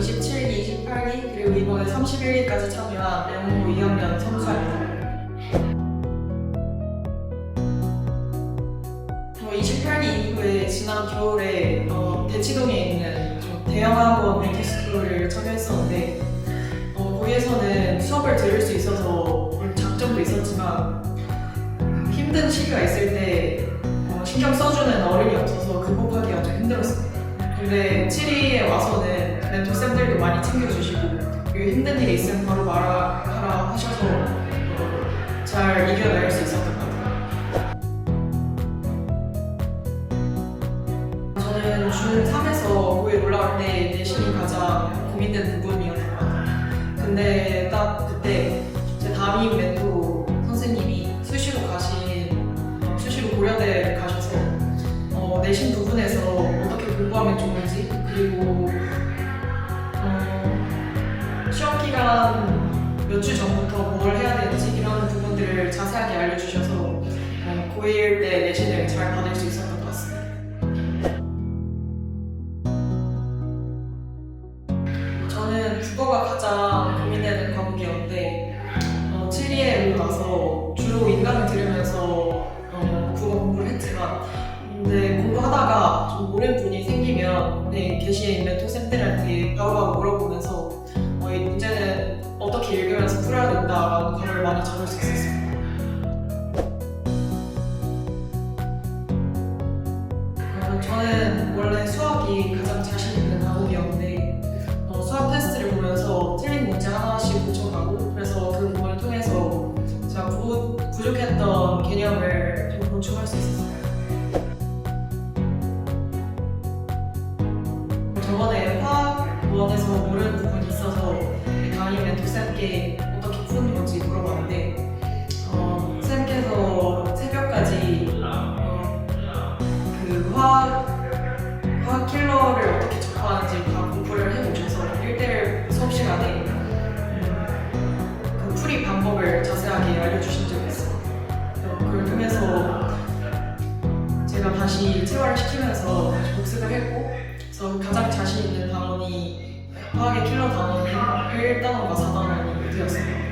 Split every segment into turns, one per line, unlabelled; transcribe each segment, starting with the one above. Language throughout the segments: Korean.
27기, 28기 그리고 이번에 31기까지 참여한 영호 2학년 선수입니다. 저 28기 이후에 지난 겨울에 어, 대치동에 있는 좀 대형 학원 멘토스쿨을 참여했었는데 어, 거기에서는 수업을 들을 수 있어서 장점도 있었지만 힘든 시기가 있을 때 어, 신경 써주는 어른이 없어서 극 챙겨주시고 그리고 힘든 일이 있으면 바로 말하라 하셔서 어, 잘 이겨낼 수 있었던 것 같아요. 저는 중3에서 고1 올라갈 때 내신이 가장 고민된 부분이었던 것 같아요. 근데 딱 그때 제 담임 멘토 주 전부터 뭘 해야 되는지 이런 부분들을 자세하게 알려주셔서 어, 고1 때 내신을 잘 받을 수 있었던 것 같습니다. 저는 국어가 가장 고민되는 과목이었는데 어, 7위에 오고 나서 주로 인강을 들으면서 어, 국어 공부를 했지만 근데 공부하다가 좀 모르는 부분이 생기면 네, 계신 멘토쌤들 풀어야 된다라는 거를 많이 적을 수 있었습니다. 어, 저는 원래 수학이 가장 자신 있는 과목이었는데 어, 수학 테스트를 보면서 틀린 문제 하나씩 고쳐가고 그래서 그 부분을 통해서 제가 부, 부족했던 개념을 좀 보충할 수 있었어요. 저번에 화학 원에서 모르는 부분이 있어서 담임 멘토쌤께 화학 킬러를 어떻게 접하는지 다 공부를 해보셔서 1대1 수업 시간에 음, 그 풀이 방법을 자세하게 알려주신 적이 있어요. 그걸 통해서 제가 다시 체화를 시키면서 다시 복습을 했고 그래서 가장 자신 있는 단원이 화학의 킬러 단원이 1단원과 4단원이 되었어요.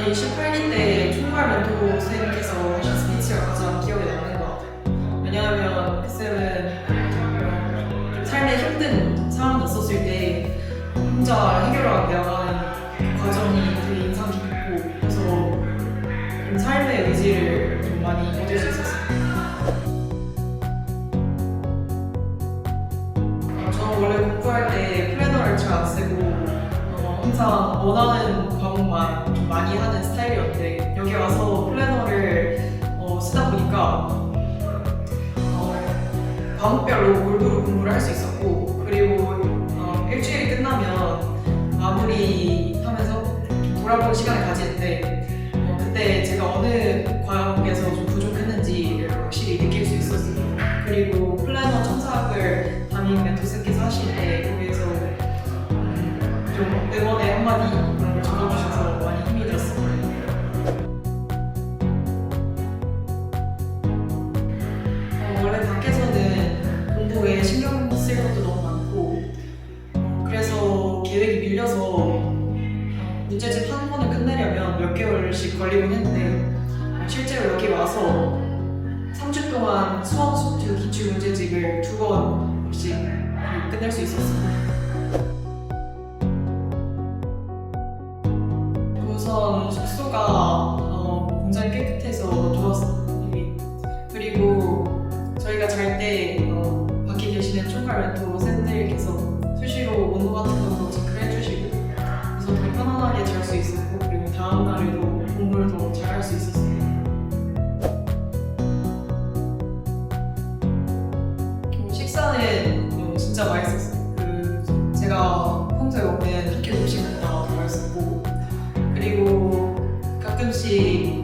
저는 이 18기 때 총괄 멘토 쌤께서 하신 스피치가 가장 기억에 남는 것 같아요. 왜냐하면 그 쌤은 좀 삶에 힘든 상황이 있었을 때 혼자 해결하고 나가는 그 과정이 되게 인상 깊고 그래서 좀 삶의 의지를 좀 많이 얻을 수 있었어요. 어, 저는 원래 공부할 때 플래너를 잘 안 쓰고 어, 항상 원하는 과목만 좀 많이 하는 스타일이었는데 여기 와서 플래너를 어, 쓰다 보니까 어, 과목별로 골고루 공부를 할 수 있었고 그리고 어, 일주일이 끝나면 마무리하면서 좀 돌아보는 시간을 가지는데 어, 그때 제가 어느 과목에서 좀 부족했는지를 확실히 느낄 수 있었어요. 그리고 플래너 첨삭을 담임 멘토쌤께서 하실 때 한마디 적어주셔서 많이 힘이 됐어요. 어, 원래 밖에서는 공부에 신경 쓸 것도 너무 많고 어, 그래서 계획이 밀려서 어, 문제집 한 번을 끝내려면 몇 개월씩 걸리곤 했는데 어, 실제로 여기 와서 3주 동안 수학, 수투, 기출 문제집을 두 번씩 끝낼 수. 우 좋았어요. 여기. 그리고 저희가 잘때 어, 밖에 계시는 총괄 멘토 쌤들께서 수시로 온도 같은 것도 체크를 해주시고 그래서 더 편안하게 잘 수 있었고 그리고 다음 날에도 공부를 더 잘 할 수 있었어요. 음, 식사는 어, 진짜 맛있었어요. 그 제가 평소에 먹는 학교 음식보다 더 맛있었고 그리고 가끔씩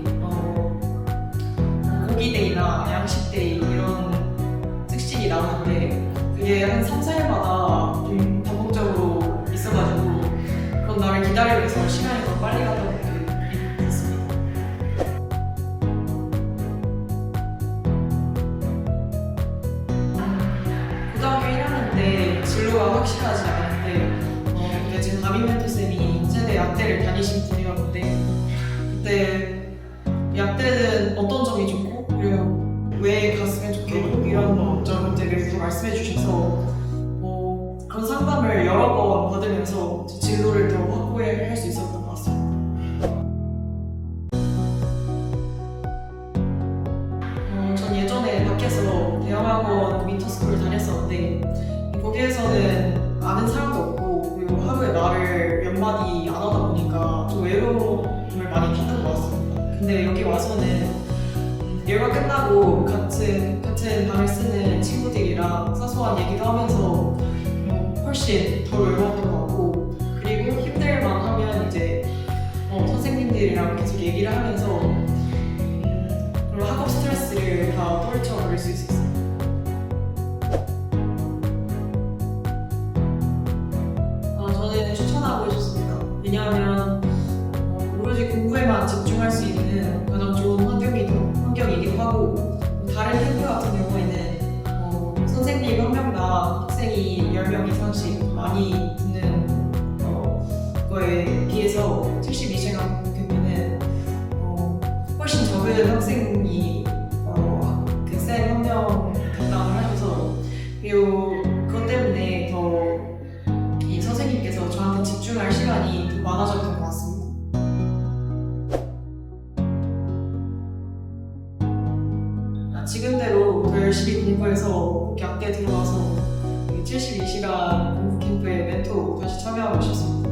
한 3, 4일마다 좀 반복적으로 있어가지고 그런 날을 기다리고 있어서 시간이 더 빨리 갔던 게 있습니다. 고등학교 1학년 때 진로가 확실하지 않았는데 어, 그때 제 담임 멘토쌤이 인제대 약대를 다니신 분이었는데 그때 약대는 어떤 점이 좋고 그리고 왜 갔으면 좋겠고 이런 점들을 말씀해 주셔서 거기에서는 아는 사람도 없고 그리고 하루에 말을 몇 마디 안 하다 보니까 좀 외로움을 많이 탔던 것 같습니다. 근데 여기 와서는 음, 일과 끝나고 같은 같은 방을 쓰는 친구들이랑 사소한 얘기도 하면서 음, 훨씬 덜 외로웠던 것 같고 그리고 힘들만 하면 이제 어, 선생님들이랑 계속 얘기를 하면서 음, 그런 학업 스트레스를 다 떨쳐버릴 수 있었어요. 적은 학생이 어, 명 담당을 하셔서 그리고 그것 때문에 더 이 선생님께서 저한테 집중할 시간이 더 많아졌던 것 같습니다. 아, 지금대로 더 열심히 공부해서 꼭 약대 들어와서 72시간 공부 캠프에 멘토 다시 참여하고 싶습니다.